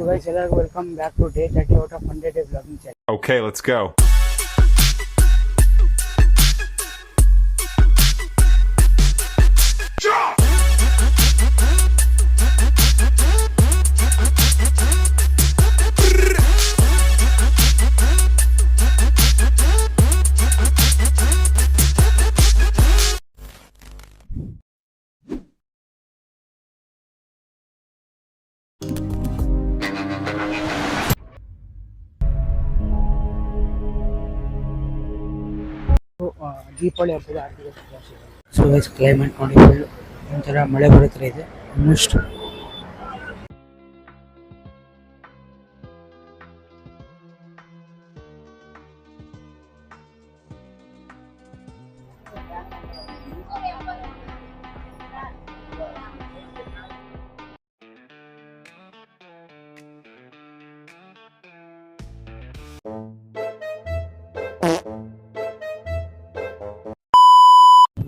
So guys ಎಲ್ಲರಿಗೂ welcome back to day thirty out of hundred day blogging channel Okay, let's go. Deepavali ಹಬ್ಬದ ಆರ್ಥಿಕ ಶುಭಾಶಯಗಳು so climate ನೋಡಿ full ಒಂಥರ ಮಳೆ ಬರೋ ಇದೆ. ಆಲ್ಮೋಸ್ಟ್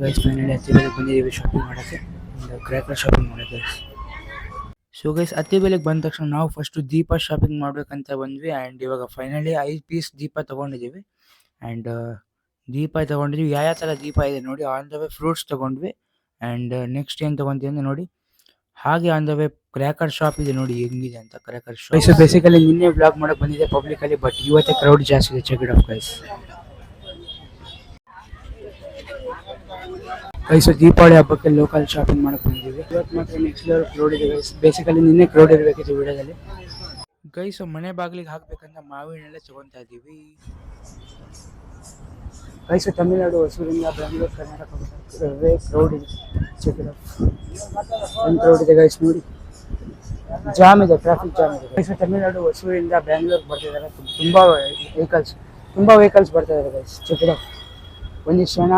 ಗೈಸ್ ಫೈನಲಿ ಹತ್ತಿ ಬೆಲೆಗೆ ಬಂದಿದ್ದೀವಿ ಶಾಪಿಂಗ್ ಮಾಡೋಕ್ಕೆ ಕ್ರ್ಯಾಕರ್ ಶಾಪಿಂಗ್ ಮಾಡೋಕ್ಕೆ ಸೊ ಗೈಸ್ ಹತ್ತಿ ಬೆಲೆಗೆ ಬಂದ ತಕ್ಷಣ ನಾವು ಫಸ್ಟು ದೀಪ ಶಾಪಿಂಗ್ ಮಾಡ್ಬೇಕಂತ ಬಂದ್ವಿ. ಆ್ಯಂಡ್ ಇವಾಗ ಫೈನಲಿ ಐದು ಪೀಸ್ ದೀಪ ತೊಗೊಂಡಿದ್ದೀವಿ. ಆ್ಯಂಡ್ ದೀಪ ತೊಗೊಂಡಿದ್ವಿ ಯಾವ ಯಾವ ಥರ ದೀಪ ಇದೆ ನೋಡಿ. ಆನ್ ದ ವೇ ಫ್ರೂಟ್ಸ್ ತೊಗೊಂಡ್ವಿ. ಆ್ಯಂಡ್ ನೆಕ್ಸ್ಟ್ ಏನು ತೊಗೊಂತೀವಿ ಅಂದರೆ ನೋಡಿ. ಹಾಗೆ on the way cracker shop ಇದೆ ನೋಡಿ. ಹೆಂಗಿದೆ ಅಂತ ಕ್ರ್ಯಾಕರ್ ಶಾಪ್ ಬೇಸಿಕಲಿ ನಿನ್ನೆ ಬ್ಲಾಗ್ ಮಾಡಕ್ಕೆ ಬಂದಿದೆ ಪಬ್ಲಿಕಲ್ಲಿ ಬಟ್ ಇವತ್ತೇ ಕ್ರೌಡ್ ಜಾಸ್ತಿ ಇದೆ. Check off guys guys Deepavali ಹಬ್ಬಕ್ಕೆ ಲೋಕಲ್ ಶಾಪಿಂಗ್ ಮಾಡಕ್ ಬಂದಿದ್ದೀವಿ. ಇವತ್ತು ಮಾತ್ರ ನೆಕ್ಸ್ಟ್ ಲೆವೆಲ್ ಕ್ರೌಡ್ ಇದೆ ಗೈಸ್ ಬೇಸಿಕಲಿ ನಿನ್ನೆ ಕ್ರೌಡ್ ಇರಬೇಕಿತ್ತು ವಿಡಿಯೋದಲ್ಲಿ. ಗೈಸ್ ಮನೆ ಬಾಗಿಲಿಗೆ ಹಾಕ್ಬೇಕಂತ ಮಾವಿನೆಲ್ಲ ತೊಗೊತಾ ಇದ್ದೀವಿ. ಗೈಸ್ ತಮಿಳ್ನಾಡು, ಹೊಸೂರಿಂದ ಬೆಂಗಳೂರು ಕರ್ನಾಟಕ ಕ್ರೌಡ್ ಇದೆ. ಒಂದು ಕ್ರೌಡ್ ಇದೆ ಗೈಸ್ ನೋಡಿ. ಜಾಮ್ ಇದೆ ಟ್ರಾಫಿಕ್ ಜಾಮ್ ಇದೆ. ಗೈಸ್ ತಮಿಳ್ನಾಡು, ಹೊಸೂರಿಂದ ಬೆಂಗಳೂರಿಗೆ ಬರ್ತಿದ್ದಾರೆ. ತುಂಬಾ ವೆಹಿಕಲ್ಸ್ ತುಂಬಾ ವೆಹಿಕಲ್ಸ್ ಬರ್ತಾ ಇದ್ದಾರೆ ಗೈಸ್ ಚೆಕ್ ಒಂದಿಷ್ಟು ಜನ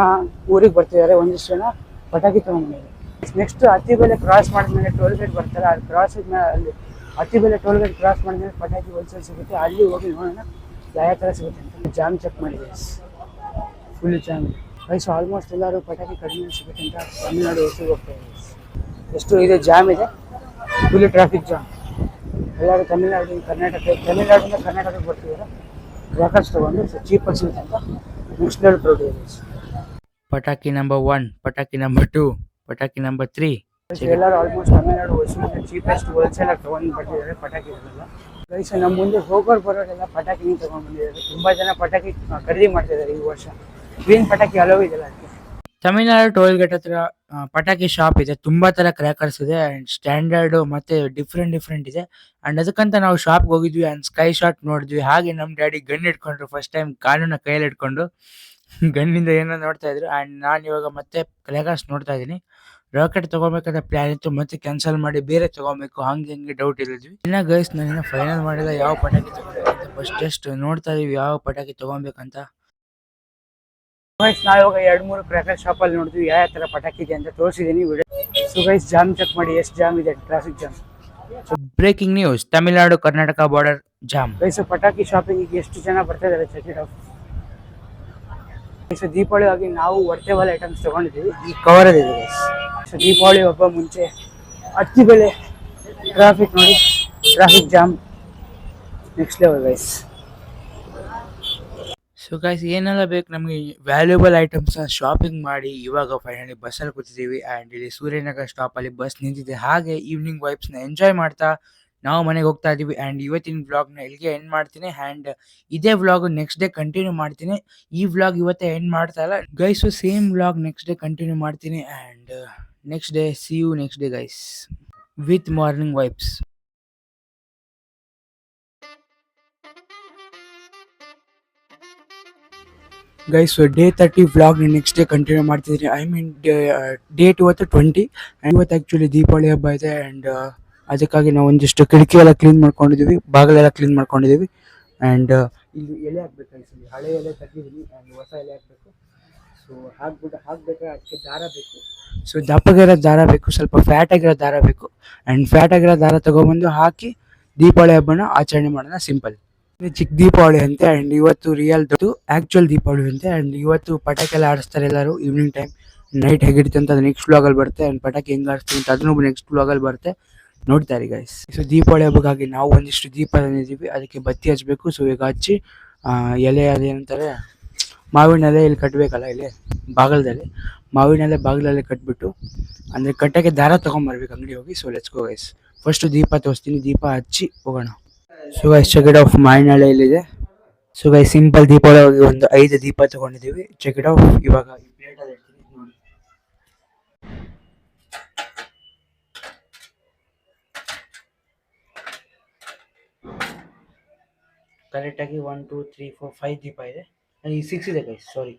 ಊರಿಗೆ ಬರ್ತಿದ್ದಾರೆ, ಒಂದಿಷ್ಟು ಜನ ಪಟಾಕಿ ತೊಗೊಂಡಿದ್ದಾರೆ ನೆಕ್ಸ್ಟ್ ಅತಿ ಬೆಲೆ ಕ್ರಾಸ್ ಮಾಡಿದ್ಮೇಲೆ ಟೋಲ್ ಗೇಟ್ ಬರ್ತಾರೆ? ಅಲ್ಲಿ ಕ್ರಾಸ್ ಅಲ್ಲಿ ಅತಿ ಬೆಲೆ ಟೋಲ್ ಗೇಟ್ ಕ್ರಾಸ್ ಮಾಡಿದ್ಮೇಲೆ ಪಟಾಕಿ ಹೋಲ್ಸೇಲ್ ಸಿಗುತ್ತೆ. ಅಲ್ಲಿ ಹೋಗಿ ನೋಡೋಣ ಯಾವ ಥರ ಸಿಗುತ್ತೆ ಅಂತ. ಜಾಮ್ ಚೆಕ್ ಮಾಡಿದೆ. ಫುಲ್ ಜಾಮ್ ವಯಸ್ಸು ಆಲ್ಮೋಸ್ಟ್ ಎಲ್ಲರೂ ಪಟಾಕಿ ಕಡಿಮೆ ಸಿಗುತ್ತೆ ಅಂತ ತಮಿಳ್ನಾಡು ಹೋಗ್ತಾ ಇದ್ದೀವಿ ಎಷ್ಟು ಇದೆ? ಜಾಮ್ ಇದೆ. ಫುಲ್ ಟ್ರಾಫಿಕ್ ಜಾಮ್ ಎಲ್ಲರೂ ತಮಿಳ್ನಾಡು ಕರ್ನಾಟಕ, ತಮಿಳ್ನಾಡಿಂದ ಕರ್ನಾಟಕಕ್ಕೆ ಬರ್ತಿದ್ದಾರೆ. ಕ್ರ್ಯಾಕರ್ಸ್ ತೊಗೊಂಡು ಚೀಪಾಗಿ ಸಿಗುತ್ತೆ ಅಂತ. ಕ್ರೌಡ್ ಇದೆ ಪಟಾಕಿ ನಂಬರ್ ಒನ್ ಪಟಾಕಿ ನಂಬರ್ ಟೂ ಪಟಾಕಿ ನಂಬರ್ ತ್ರೀ ಎಲ್ಲರೂ ಆಲ್ಮೋಸ್ಟ್ ತಮಿಳ್ನಾಡು ಹೊಸೂರಿನ ಚೀಪೆಸ್ಟ್ ಹೋಲ್ಸೇಲ್ ಆಗಿ ತೊಗೊಂಡು ಬರ್ತಿದ್ದಾರೆ ಪಟಾಕಿ ಗೈಸ್ ನಮ್ಮ ಮುಂದೆ ಹೋಗೋರು ಬರೋರೆಲ್ಲ ಪಟಾಕಿನೇ ತೊಗೊಂಡು ಬಂದಿದ್ದಾರೆ. ತುಂಬಾ ಜನ ಪಟಾಕಿ ಖರೀದಿ ಮಾಡ್ತಿದ್ದಾರೆ ಈ ವರ್ಷ. ಗ್ರೀನ್ ಪಟಾಕಿ ಅಲೋ ಇದೆಲ್ಲ ಅದಕ್ಕೆ. ತಮಿಳ್ನಾಡು ಟೋಲ್ ಗೇಟ್ ಹತ್ರ ಪಟಾಕಿ ಶಾಪ್ ಇದೆ. ತುಂಬಾ ತರ ಕ್ರ್ಯಾಕರ್ಸ್ ಇದೆ ಅಂಡ್ ಸ್ಟ್ಯಾಂಡರ್ಡ್ ಮತ್ತೆ ಡಿಫ್ರೆಂಟ್ ಡಿಫ್ರೆಂಟ್ ಇದೆ. ಅಂಡ್ ಅದಕ್ಕಂತ ನಾವು ಶಾಪ್ಗೆ ಹೋಗಿದ್ವಿ ಅಂಡ್ ಸ್ಕೈ ಶಾಟ್ ನೋಡಿದ್ವಿ. ಹಾಗೆ ನಮ್ ಡ್ಯಾಡಿ ಗನ್ ಇಟ್ಕೊಂಡ್ರು ಫಸ್ಟ್ ಟೈಮ್ ಕಾನೂನ ಕೈಯಲ್ಲಿ ಇಟ್ಕೊಂಡು ಗನ್ನಿಂದ ಏನೋ ನೋಡ್ತಾ ಇದ್ರು. ಅಂಡ್ ನಾನು ಇವಾಗ ಮತ್ತೆ ಕ್ರ್ಯಾಕರ್ಸ್ ನೋಡ್ತಾ ಇದ್ದೀನಿ. ರಾಕೆಟ್ ತಗೋಬೇಕಾದ ಪ್ಲಾನ್ ಇತ್ತು. ಮತ್ತೆ ಕ್ಯಾನ್ಸಲ್ ಮಾಡಿ ಬೇರೆ ತಗೋಬೇಕು. ಹಂಗೆ ಹಂಗೆ ಡೌಟ್ ಇರಿದ್ವಿ. ಇನ್ನ ಗೈಸ್ ನಾನು ಫೈನಲ್ ಮಾಡಿದ ಯಾವ ಪಟಾಕಿ ತಗೋಬೇಕಂತ ಫಸ್ಟ್ ಜಸ್ಟ್ ನೋಡ್ತಾ ಇದೀವಿ. ಯಾವ ಪಟಾಕಿ ತಗೋಬೇಕಂತ. ಗೈಸ್ ನಾವು ಇವಾಗ ಎರಡು ಮೂರು ಕ್ರ್ಯಾಕರ್ ಶಾಪಲ್ಲಿ ನೋಡಿದ್ವಿ ಯಾವ ಥರ ಪಟಾಕಿ ಇದೆ ಅಂತ ತೋರಿಸಿದ್ದೀನಿ video so guys jam check ಮಾಡಿ ಎಷ್ಟು ಜಾಮ್ ಇದೆ traffic jam breaking news Tamil Nadu Karnataka border jam guys ಪಟಾಕಿ ಶಾಪಿಂಗ್ ಈಗ ಎಷ್ಟು ಜನ ಬರ್ತಾ ಇದ್ದಾರೆ check it off so Deepavali ಆಗಿ ನಾವು ವರ್ಟೇಬಲ್ ಐಟಮ್ಸ್ ತಗೊಂಡಿದ್ದೀವಿ. ಈ ಕವರ್ ಇದೆ ಗೈಸ್ ಸೊ ದೀಪಾವಳಿ ಹಬ್ಬ ಮುಂಚೆ ಅತ್ತಿ ಬೆಲೆ ಟ್ರಾಫಿಕ್ ನೋಡಿ traffic jam next level guys so guys ಏನೆಲ್ಲ ಬೇಕು ನಮಗೆ ವ್ಯಾಲ್ಯೂಬಲ್ ಐಟಮ್ಸ್ ಶಾಪಿಂಗ್ ಮಾಡಿ ಇವಾಗ ಫೈನಲಿ ಬಸ್ಸಲ್ಲಿ ಕೂತಿದ್ದೀವಿ ಆ್ಯಂಡ್ ಇಲ್ಲಿ ಸೂರ್ಯನಗರ ಸ್ಟಾಪಲ್ಲಿ ಬಸ್ ನಿಂತಿದೆ. ಹಾಗೆ ಈವ್ನಿಂಗ್ ವೈಬ್ಸ್ನ ಎಂಜಾಯ್ ಮಾಡ್ತಾ ನಾವು ಮನೆಗೆ ಹೋಗ್ತಾ ಇದ್ದೀವಿ ಆ್ಯಂಡ್ ಇವತ್ತಿನ ವ್ಲಾಗ್ನ ಇಲ್ಲಿಗೆ ಎಂಡ್ ಮಾಡ್ತೀನಿ ಆ್ಯಂಡ್ ಇದೇ ವ್ಲಾಗ್ ನೆಕ್ಸ್ಟ್ ಡೇ ಕಂಟಿನ್ಯೂ ಮಾಡ್ತೀನಿ. ಈ ವ್ಲಾಗ್ ಇವತ್ತೇ ಎಂಡ್ ಮಾಡ್ತಾ ಇಲ್ಲ. Guys same vlog next day continue ಮಾಡ್ತೀನಿ and next day see you next day guys with morning vibes guys day thirty vlog next day continue ಮಾಡ್ತಿದ್ದೀನಿ I mean date ಇವತ್ತು twenty and ಇವತ್ತು actually Deepavali ಹಬ್ಬ ಇದೆ and ಅದಕ್ಕಾಗಿ ನಾವು ಒಂದಿಷ್ಟು ಕಿಟಕಿ ಎಲ್ಲ ಕ್ಲೀನ್ ಮಾಡ್ಕೊಂಡಿದ್ದೀವಿ ಬಾಗಿಲೆಲ್ಲ ಕ್ಲೀನ್ ಮಾಡ್ಕೊಂಡಿದ್ದೀವಿ ಆ್ಯಂಡ್ ಇಲ್ಲಿ ಎಲೆ ಹಾಕ್ಬೇಕು ಅನ್ಸಲಿ ಹಳೆ ಎಲೆ ತಗ್ಗಿದ್ದೀನಿ ಆ್ಯಂಡ್ ಹೊಸ ಎಲೆ ಹಾಕಬೇಕು. ಸೊ ಹಾಕ್ಬಿಟ್ಟು, ಹಾಕ್ಬೇಕಾದ್ರೆ ಅದಕ್ಕೆ ದಾರ ಬೇಕು. ಸೊ ದಪ್ಪಗಿರೋ ದಾರ ಬೇಕು, ಸ್ವಲ್ಪ ಫ್ಯಾಟ್ ಆಗಿರೋ ದಾರ ಬೇಕು. ಆ್ಯಂಡ್ ಫ್ಯಾಟ್ ಆಗಿರೋ ದಾರ ತೊಗೊಬಂದು ಹಾಕಿ ದೀಪಾವಳಿ ಹಬ್ಬನ ಆಚರಣೆ ಮಾಡೋಣ ಸಿಂಪಲ್ ಚಿಕ್ಕ ದೀಪಾವಳಿ ಅಂತೆ ಅಂಡ್ ಇವತ್ತು ರಿಯಲ್ ಆಕ್ಚುಯಲ್ ದೀಪಾವಳಿ ಅಂತೆ ಅಂಡ್ ಇವತ್ತು ಪಟಾಕಿ ಎಲ್ಲ ಆಡಿಸ್ತಾರೆ ಎಲ್ಲರೂ ಈವ್ನಿಂಗ್ ಟೈಮ್ ನೈಟ್ ಹೇಗಿರುತ್ತೆ ಅಂತ ನೆಕ್ಸ್ಟ್ ವ್ಲಾಗಲ್ಲಿ ಬರುತ್ತೆ ಅಂಡ್ ಪಟಾಕಿ ಹೆಂಗ್ ಆಡಿಸ್ತೀವಿ ಅಂತ ಅದನ್ನು ನೆಕ್ಸ್ಟ್ ವ್ಲಾಗಲ್ಲಿ ಬರುತ್ತೆ. ನೋಡ್ತಾ ಇರಿ ಗೈಸ್ ಸೊ ದೀಪಾವಳಿ ಹಬ್ಬಕ್ಕಾಗಿ ನಾವು ಒಂದಿಷ್ಟು ದೀಪ ತಂದಿದ್ದೀವಿ ಅದಕ್ಕೆ ಬತ್ತಿ ಹಚ್ಚಬೇಕು ಸೊ ಈಗ ಹಚ್ಚಿ ಎಲೆ ಅದೇನಂತಾರೆ ಮಾವಿನ ಎಲೆ ಇಲ್ಲಿ ಕಟ್ಟಬೇಕಲ್ಲ ಇಲ್ಲಿ, ಬಾಗಲದಲ್ಲಿ. ಮಾವಿನ ಎಲೆ ಬಾಗಿಲಲ್ಲಿ ಕಟ್ಬಿಟ್ಟು, ಅಂದರೆ ಕಟ್ಟಕ್ಕೆ ದಾರ ತೊಗೊಂಬರ್ಬೇಕು ಅಂಗಡಿ ಹೋಗಿ. ಸೊ ಲೆಚ್ಕೋ ಗೈಸ್ ಫಸ್ಟ್ ದೀಪ ತೋರಿಸ್ತೀನಿ. ದೀಪ ಹಚ್ಚಿ ಹೋಗೋಣ. So guys check it off ಮಾವಿನ ಎಲೆ ಇಲ್ಲಿದೆ. ಸೊ ಗೈಸ್ ಸಿಂಪಲ್ ದೀಪಾವಳಿ ಒಂದು ಐದು ದೀಪ ತಗೊಂಡಿದ್ದೀವಿ. ಚೆಕ್ ಇಟ್ ಆಫ್ ಇವಾಗ ಕರೆಕ್ಟಾಗಿ one two three four five ದೀಪ ಇದೆ. ಈ ಸಿಕ್ಸ್ ಇದೆ ಗೈಸ್ ಸಾರಿ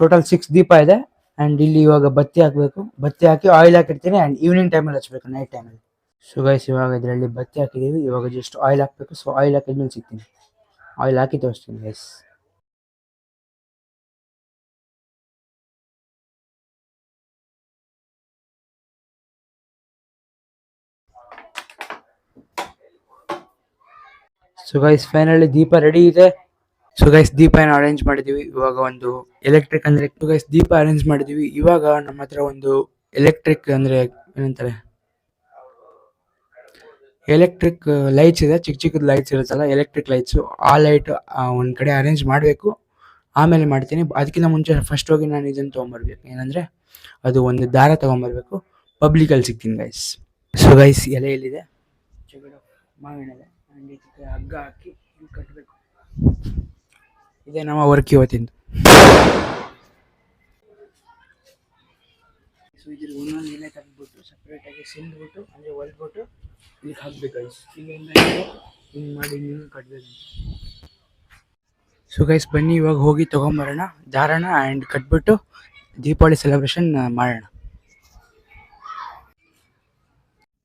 ಟೋಟಲ್ ಸಿಕ್ಸ್ ದೀಪ ಇದೆ. ಆ್ಯಂಡ್ ಇಲ್ಲಿ ಇವಾಗ ಬತ್ತಿ ಹಾಕಬೇಕು. ಬತ್ತಿ ಹಾಕಿ ಆಯಿಲ್ ಹಾಕಿರ್ತೀನಿ ಆ್ಯಂಡ್ ಈವ್ನಿಂಗ್ ಟೈಮಲ್ಲಿ ಹಚ್ಬೇಕು ನೈಟ್ ಟೈಮಲ್ಲಿ ಸೊ ಗೈಸ್ ಇವಾಗ ಇದರಲ್ಲಿ ಬತ್ತಿ ಹಾಕಿದ್ದೀವಿ ಇವಾಗ ಜಸ್ಟ್ ಆಯಿಲ್ ಹಾಕಬೇಕು. ಸೊ ಆಯಿಲ್ ಹಾಕಿದ್ಮೇಲೆ ಸಿಗ್ತೀನಿ. ಆಯಿಲ್ ಹಾಕಿ ತೋರಿಸ್ತೀನಿ ಗೈಸ್ ಸೊ ಗೈಸ್ ಫೈನಲಿ ದೀಪ ರೆಡಿ ಇದೆ. ಸೊ ಗೈಸ್ ದೀಪ ಏನು ಅರೇಂಜ್ ಮಾಡಿದೀವಿ. ಇವಾಗ ಒಂದು ಎಲೆಕ್ಟ್ರಿಕ್ ಅಂದ್ರೆ ಗೈಸ್ ದೀಪ ಅರೇಂಜ್ ಮಾಡಿದೀವಿ. ಇವಾಗ ನಮ್ಮ ಹತ್ರ ಒಂದು ಎಲೆಕ್ಟ್ರಿಕ್ ಅಂದ್ರೆ ಏನಂತಾರೆ? ಎಲೆಕ್ಟ್ರಿಕ್ ಲೈಟ್ಸ್ ಇದೆ. ಚಿಕ್ಕ ಚಿಕ್ಕದ ಲೈಟ್ಸ್ ಇರುತ್ತಲ್ಲ ಎಲೆಕ್ಟ್ರಿಕ್ ಲೈಟ್ಸ್ ಆ ಲೈಟ್ ಒಂದ್ ಕಡೆ ಅರೇಂಜ್ ಮಾಡಬೇಕು. ಆಮೇಲೆ ಮಾಡ್ತೀನಿ. ಅದಕ್ಕಿಂತ ಮುಂಚೆ ಫಸ್ಟ್ ಹೋಗಿ ನಾನು ಇದನ್ನು ತೊಗೊಂಬರ್ಬೇಕು. ಏನಂದ್ರೆ, ಅದು ಒಂದು ದಾರ ತೊಗೊಂಬರ್ಬೇಕು. ಪಬ್ಲಿಕಲ್ಲಿ ಸಿಗ್ತೀನಿ ಗೈಸ್ ಸೊ ಗೈಸ್ ಎಲೆ ಎಲ್ಲಿದೆ? ಮಾವಿನ ಹಗ್ಗ ಹಾಕಿ ಕಟ್ಟಬೇಕು ಇದೇ ನಮ್ಮ ವರ್ಕ್ ಇವತ್ತಿಂದು. ಸೊ ಇದ್ರ ಒಂದೊಂದು ಎಲೆ ತೆಗೆದ್ಬಿಟ್ಟು ಸಪ್ರೇಟಾಗಿ ಸಿಂದ್ಬಿಟ್ಟು ಅಂದರೆ ಹೊಲ್ದ್ಬಿಟ್ಟು ಇಲ್ಲಿ ಹಾಕ್ಬೇಕು ಗೈಸ್ ಇಲ್ಲಿಂದ ಹಿಂಗೆ ಮಾಡಿ ಹಿಂಗೆ ಕಟ್ಟಬೇಕು ಸೊ ಗೈಸ್ ಬನ್ನಿ ಇವಾಗ ಹೋಗಿ ತೊಗೊಂಬರೋಣ. ದಾರಣ ಆ್ಯಂಡ್ ಕಟ್ಬಿಟ್ಟು ದೀಪಾವಳಿ ಸೆಲೆಬ್ರೇಷನ್ ಮಾಡೋಣ.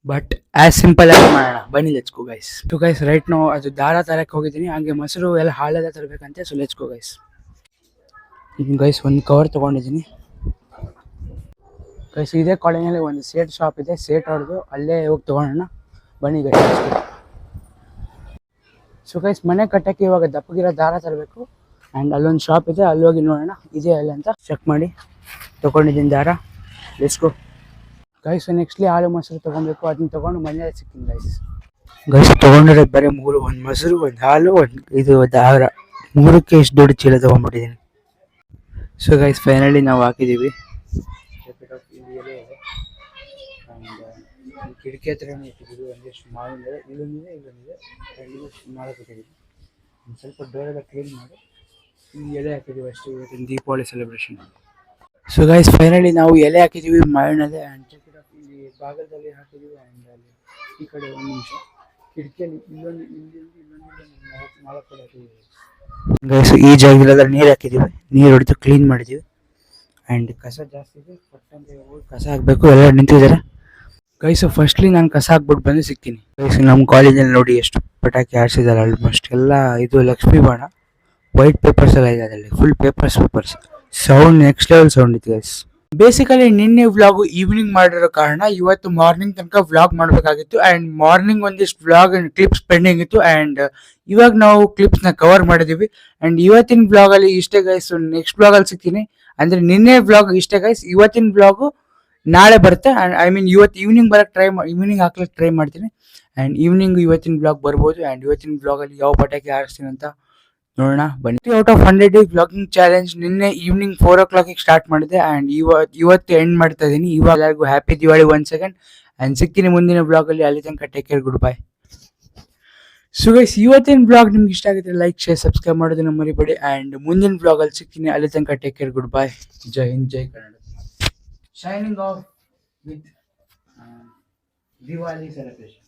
ಬಟ್ ಆಸ್ ಸಿಂಪಲ್ ಆಗಿ ಮಾಡೋಣ. ಬನ್ನಿ let's go guys to guys right no ಅದು ದಾರ ತರಕ್ಕೆ ಹೋಗಿದ್ದೀನಿ. ಹಾಗೆ ಮೊಸರು ಎಲ್ಲ ಹಾಳೆಲ್ಲ ತರಬೇಕಂತೆ. So let's go guys guys ಒಂದು ಕವರ್ ತೊಗೊಂಡಿದ್ದೀನಿ. ಗೈಸ್ ಇದೇ ಕಾಲೇಜಲ್ಲಿ ಒಂದು ಸೇಟ್ ಶಾಪ್ ಇದೆ. ಸೇಟ್ ಹೊಡೆದು ಅಲ್ಲೇ ಹೋಗಿ ತೊಗೊಳೋಣ ಬನ್ನಿ ಗೈಸ್ ಸೊ ಗೈಸ್ ಮನೆ ಕಟ್ಟಕ್ಕೆ ಇವಾಗ ದಪ್ಪಗಿರೋ ದಾರ ತರಬೇಕು. ಆ್ಯಂಡ್ ಅಲ್ಲೊಂದು ಶಾಪ್ ಇದೆ. ಅಲ್ಲಿ ಹೋಗಿ ನೋಡೋಣ. ಇದೆಯಾ ಅಲ್ಲಿ ಅಂತ ಚೆಕ್ ಮಾಡಿ. ತೊಗೊಂಡಿದ್ದೀನಿ ದಾರ. ಲೆಟ್ಸ್ ಗೈಸ್ ನೆಕ್ಸ್ಟ್ಲಿ ಆಳು ಮೊಸರು ತೊಗೊಬೇಕು ಅದನ್ನ ತೊಗೊಂಡು ಮನೆಯಲ್ಲಿ ಸಿಗ್ತೀನಿ ಗೈಸ್ ಗೈಸ್ ತೊಗೊಂಡಿರೋದು ಬರೀ ಮೂರು ಒಂದು ಮೊಸರು ಒಂದು ಹಾಲು ಒಂದು ಇದು ದಾರ ಮೂರಕ್ಕೆ ಎಷ್ಟು ದೊಡ್ಡ ಚೀಲ ತೊಗೊಂಡ್ಬಿಟ್ಟಿದ್ದೀನಿ ಸೊ ಗೈಸ್ ಫೈನಲಿ ನಾವು ಹಾಕಿದ್ದೀವಿ ಕಿಟಕಿ ಹತ್ರನೇ ಇಟ್ಟಿದ್ದೀವಿ ಒಂದಿಷ್ಟು ಮಾವಿನ ಇಲ್ಲೊಂದಿದೆ ಇಲ್ಲೊಂದಿದೆ. ಇಲ್ಲೊಂದಿದೆ ನಾಲ್ಕು ಒಂದು ಸ್ವಲ್ಪ ಡೋರೆಲ್ಲ ಕ್ಲೀನ್ ಮಾಡಿ ಈ ಎಲೆ ಹಾಕಿದ್ದೀವಿ ಅಷ್ಟೇ ಇವತ್ತಿನ Deepavali celebration so guys finally ನಾವು ಎಲೆ ಹಾಕಿದ್ದೀವಿ ಮಾವಿನಲ್ಲೇ ಅಂಟಿ ಆ್ಯಂಡ್ ಇಲ್ಲಿ ಭಾಗದಲ್ಲಿ ಹಾಕಿದ್ದೀವಿ ಆ್ಯಂಡ್ ಅಲ್ಲಿ ಈ ಕಡೆ ಒಂದು ನಿಮಿಷ. ಕಿಟಕಿಯಲ್ಲಿ ಇಲ್ಲೊಂದು ಇಲ್ಲಿಂದ ಇಲ್ಲೊಂದು ನಾಲ್ಕು ನಾಲ್ಕು ಕಡೆ ಗೈಸ್ ಈ ಜಾಗದಲ್ಲೆಲ್ಲ ನೀರು ಹಾಕಿದ್ದೀವಿ. ನೀರು ಹೊಡೆದು ಕ್ಲೀನ್ ಮಾಡಿದ್ದೀವಿ. ಆ್ಯಂಡ್ ಕಸ ಜಾಸ್ತಿ ಇದೆ ಪಟ್ಟಂತ ಹೋಗಿ ಕಸ ಹಾಕಬೇಕು. ಎಲ್ಲ ನಿಂತಿದ್ದಾರೆ? ಗೈಸು ಫಸ್ಟ್ಲಿ ನಾನು ಕಸ ಹಾಕ್ಬಿಟ್ಟು ಬಂದು ಸಿಗ್ತೀನಿ ಗೈಸ್ ನಮ್ಮ ಕಾಲೇಜಲ್ಲಿ ನೋಡಿ ಎಷ್ಟು ಪಟಾಕಿ ಆಡಿಸಿದ್ದಾರೆ ಆಲ್ಮೋಸ್ಟ್ ಎಲ್ಲ ಇದು ಲಕ್ಷ್ಮಿ ಬಾಣ. ವೈಟ್ ಪೇಪರ್ಸ್ ಎಲ್ಲ ಇದೆ ಅದರಲ್ಲಿ. Full papers papers sound next level sound ಇತ್ತು ಗೈಸ್ ಬೇಸಿಕಲಿ ನಿನ್ನೆ ವ್ಲಾಗ್ ಈವ್ನಿಂಗ್ ಮಾಡಿರೋ ಕಾರಣ ಇವತ್ತು ಮಾರ್ನಿಂಗ್ ತನಕ ವ್ಲಾಗ್ ಮಾಡಬೇಕಾಗಿತ್ತು ಆ್ಯಂಡ್ ಮಾರ್ನಿಂಗ್ ಒಂದಿಷ್ಟು ವ್ಲಾಗ್ ಕ್ಲಿಪ್ಸ್ ಪೆಂಡಿಂಗ್ ಇತ್ತು ಆ್ಯಂಡ್ ಇವಾಗ ನಾವು ಕ್ಲಿಪ್ಸ್ನ ಕವರ್ ಮಾಡಿದ್ದೀವಿ ಆ್ಯಂಡ್ ಇವತ್ತಿನ ವ್ಲಾಗಲ್ಲಿ ಇಷ್ಟೇ ಗೈಸ್ ನೆಕ್ಸ್ಟ್ ವ್ಲಾಗಲ್ಲಿ ಸಿಗ್ತೀನಿ. ಅಂದರೆ ನಿನ್ನೆ ವ್ಲಾಗ್ ಇಷ್ಟೇ ಗೈಸ್ ಇವತ್ತಿನ ವ್ಲಾಗು ನಾಳೆ ಬರುತ್ತೆ ಆ್ಯಂಡ್ ಐ ಮೀನ್ ಇವತ್ತು ಈವ್ನಿಂಗ್ ಬರೋಕ್ಕೆ ಟ್ರೈ ಈವ್ನಿಂಗ್ ಹಾಕ್ಲಿಕ್ಕೆ ಟ್ರೈ ಮಾಡ್ತೀನಿ. ಆ್ಯಂಡ್ ಈವ್ನಿಂಗ್ ಇವತ್ತಿನ ಬ್ಲಾಗ್ ಬರ್ಬೋದು ಆ್ಯಂಡ್ ಇವತ್ತಿನ ಬ್ಲಾಗಲ್ಲಿ ಯಾವ ಪಟಾಕಿ ಹಾರಿಸ್ತೀನಿ ಅಂತ ನೋಡೋಣ. ಬನ್ನಿ. Out of hundred days blogging challenge ನಿನ್ನೆ evening four o'clock start ಮಾಡಿದೆ ಅಂಡ್ ಇವತ್ತು ಎಂಡ್ ಮಾಡ್ತಾ ಇದ್ದೀನಿ ಇವಾಗ ಎಲ್ಲರಿಗೂ ಹ್ಯಾಪಿ ದಿವಾಳಿ ಒನ್ ಸೆಕೆಂಡ್ ಅಂಡ್ ಸಿಗ್ತೀನಿ ಮುಂದಿನ ಬ್ಲಾಗಲ್ಲಿ ಅಲ್ಲಿ. ತನಕ take care goodbye so guys ಇವತ್ತಿನ ಬ್ಲಾಗ್ ನಿಮ್ಗೆ ಇಷ್ಟ ಆಗಿದ್ರೆ ಲೈಕ್ ಶೇರ್ ಸಬ್ಸ್ಕ್ರೈಬ್ ಮಾಡೋದನ್ನ ಮರಿಬೇಡಿ ಆ್ಯಂಡ್ ಮುಂದಿನ ಬ್ಲಾಗಲ್ಲಿ ಸಿಗ್ತೀನಿ ಅಲ್ಲಿ ತನಕ ಟೇಕ್ ಕೇರ್ ಗುಡ್ ಬೈ ಜೈ ಹಿಂದ್, ಜೈ Kannada. Shining off with Diwali celebration.